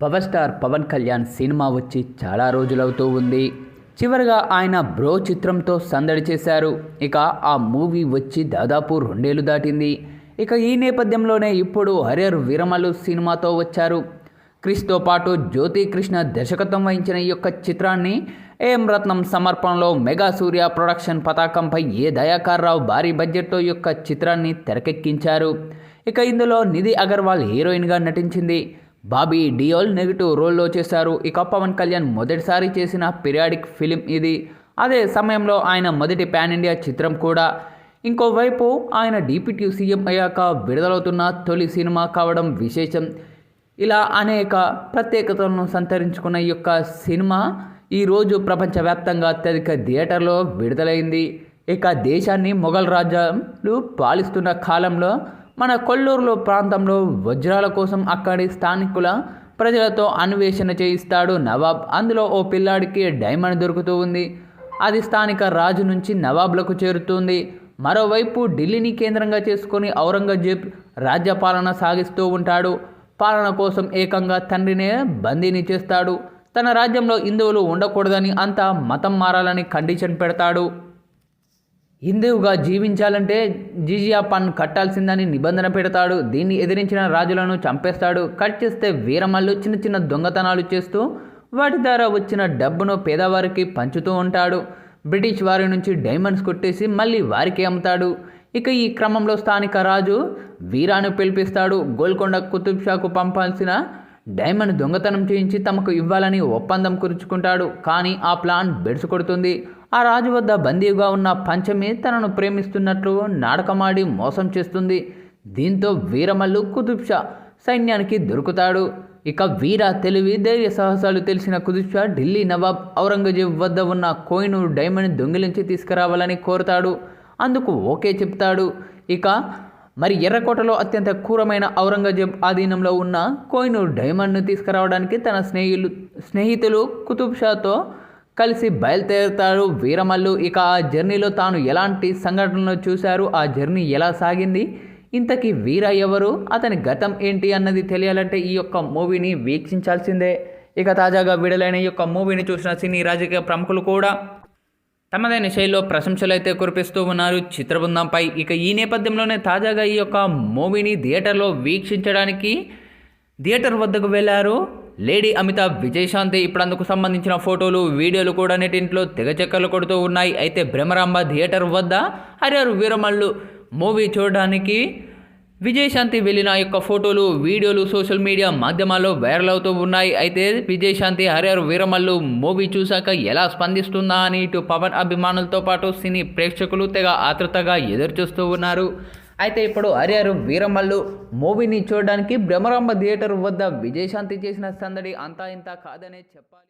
Power star Pawan Kalyan cinema వచ్చి చాలా రోజులవుతూ ఉంది. చివరిగా ఆయన బ్రో చిత్రంతో సందడి చేశారు. ఇక ఆ మూవీ వచ్చి దాదాపు రెండేళ్ళు దాటింది. ఇక ఈ నేపథ్యంలోనే ఇప్పుడు హరియర్ వీరమలు సినిమాతో వచ్చారు. క్రిస్తో పాటు జ్యోతి కృష్ణ దర్శకత్వం వహించిన ఈ యొక్క చిత్రాన్ని ఏం రత్నం సమర్పణలో మెగా సూర్య ప్రొడక్షన్ పతాకంపై ఏ దయాకర్రావు భారీ బడ్జెట్తో యొక్క చిత్రాన్ని తెరకెక్కించారు. ఇక ఇందులో నిధి అగర్వాల్ హీరోయిన్గా నటించింది. బాబీ డియోల్ నెగిటివ్ రోల్లో చేశారు. ఇక పవన్ కళ్యాణ్ మొదటిసారి చేసిన పిరియాడిక్ ఫిలిం ఇది. అదే సమయంలో ఆయన మొదటి పాన్ ఇండియా చిత్రం కూడా. ఇంకోవైపు ఆయన డిప్యూటీ సీఎం అయ్యాక విడుదలవుతున్న తొలి సినిమా కావడం విశేషం. ఇలా అనేక ప్రత్యేకతలను సంతరించుకున్న ఈ యొక్క సినిమా ఈరోజు ప్రపంచవ్యాప్తంగా అత్యధిక థియేటర్లో విడుదలైంది. ఇక దేశాన్ని మొఘల్ రాజ్యాలు పాలిస్తున్న కాలంలో మన కొల్లూరులో ప్రాంతంలో వజ్రాల కోసం అక్కడి స్థానికుల ప్రజలతో అన్వేషణ చేయిస్తాడు నవాబ్. అందులో ఓ పిల్లాడికి డైమండ్ దొరుకుతూ ఉంది. అది స్థానిక రాజు నుంచి నవాబ్లకు చేరుతుంది. మరోవైపు ఢిల్లీని కేంద్రంగా చేసుకొని ఔరంగజేబ్ రాజ్యపాలన సాగిస్తూ ఉంటాడు. పాలన కోసం ఏకంగా తండ్రినే బందీని చేస్తాడు. తన రాజ్యంలో హిందువులు ఉండకూడదని అంతా మతం మారాలని కండిషన్ పెడతాడు. హిందువుగా జీవించాలంటే జిజియా పన్ కట్టాల్సిందని నిబంధన పెడతాడు. దీన్ని ఎదిరించిన రాజులను చంపేస్తాడు. కట్ చేస్తే వీరమల్లు చిన్న చిన్న దొంగతనాలు చేస్తూ వాటి ద్వారా వచ్చిన డబ్బును పేదవారికి పంచుతూ ఉంటాడు. బ్రిటిష్ వారి నుంచి డైమండ్స్ కొట్టేసి మళ్ళీ వారికి అమ్ముతాడు. ఇక ఈ క్రమంలో స్థానిక రాజు వీరాను పిలిపిస్తాడు. గోల్కొండ కుతుబ్ షాకు పంపాల్సిన డైమండ్ దొంగతనం చేయించి తమకు ఇవ్వాలని ఒప్పందం కురుచుకుంటాడు. కానీ ఆ ప్లాన్ బెడుసు కొడుతుంది. ఆ రాజు వద్ద బందీగా ఉన్న పంచమి తనను ప్రేమిస్తున్నట్లు నాటకమాడి మోసం చేస్తుంది. దీంతో వీరమల్లు కుతుబ్ షా సైన్యానికి దొరుకుతాడు. ఇక వీర తెలివి ధైర్య సాహసాలు తెలిసిన కుతుబ్ షా ఢిల్లీ నవాబ్ ఔరంగజేబ్ వద్ద ఉన్న కోయినూరు డైమండ్ దొంగిలించి తీసుకురావాలని కోరుతాడు. అందుకు ఓకే చెప్తాడు. ఇక మరి ఎర్రకోటలో అత్యంత క్రూరమైన ఔరంగజేబ్ ఆధీనంలో ఉన్న కోహినూర్ డైమండ్ను తీసుకురావడానికి తన స్నేహితులు స్నేహితులు కుతుబ్ షాతో కలిసి బయలుదేరుతారు వీరమల్లు. ఇక ఆ జర్నీలో తాను ఎలాంటి సంఘటనలు చూశారు? ఆ జర్నీ ఎలా సాగింది? ఇంతకీ వీర ఎవరు? అతని గతం ఏంటి అన్నది తెలియాలంటే ఈ యొక్క మూవీని వీక్షించాల్సిందే. ఇక తాజాగా విడుదలైన ఈ యొక్క మూవీని చూసిన సినీ రాజకీయ ప్రముఖులు కూడా తమదైన శైలిలో ప్రశంసలు అయితే కురిపిస్తూ ఉన్నారు చిత్రబృందంపై. ఇక ఈ నేపథ్యంలోనే తాజాగా ఈ యొక్క మూవీని థియేటర్లో వీక్షించడానికి థియేటర్ వద్దకు వెళ్ళారు లేడీ అమితాబ్ విజయశాంతి ఇప్పుడు అందుకు సంబంధించిన ఫోటోలు వీడియోలు కూడా నెటింట్లో తెగ చెక్కలు కొడుతూ ఉన్నాయి. అయితే భ్రమరాంబ థియేటర్ వద్ద హరిహర్ వీరమల్లు మూవీ చూడడానికి విజయశాంతి వెళ్ళిన యొక్క ఫోటోలు వీడియోలు సోషల్ మీడియా మాధ్యమాల్లో వైరల్ అవుతూ ఉన్నాయి. అయితే విజయశాంతి హరిహర్ వీరమల్లు మూవీ చూశాక ఎలా స్పందిస్తుందా అని ఇటు పవన్ అభిమానులతో పాటు సినీ ప్రేక్షకులు తెగ ఆతృతగా ఎదురుచూస్తూ ఉన్నారు. అయితే ఇప్పుడు హరిహర్ వీరమల్లు మూవీని చూడడానికి బ్రహ్మరంభ థియేటర్ వద్ద విజయశాంతి చేసిన సందడి అంతా ఇంత కాదనే చెప్పాలి.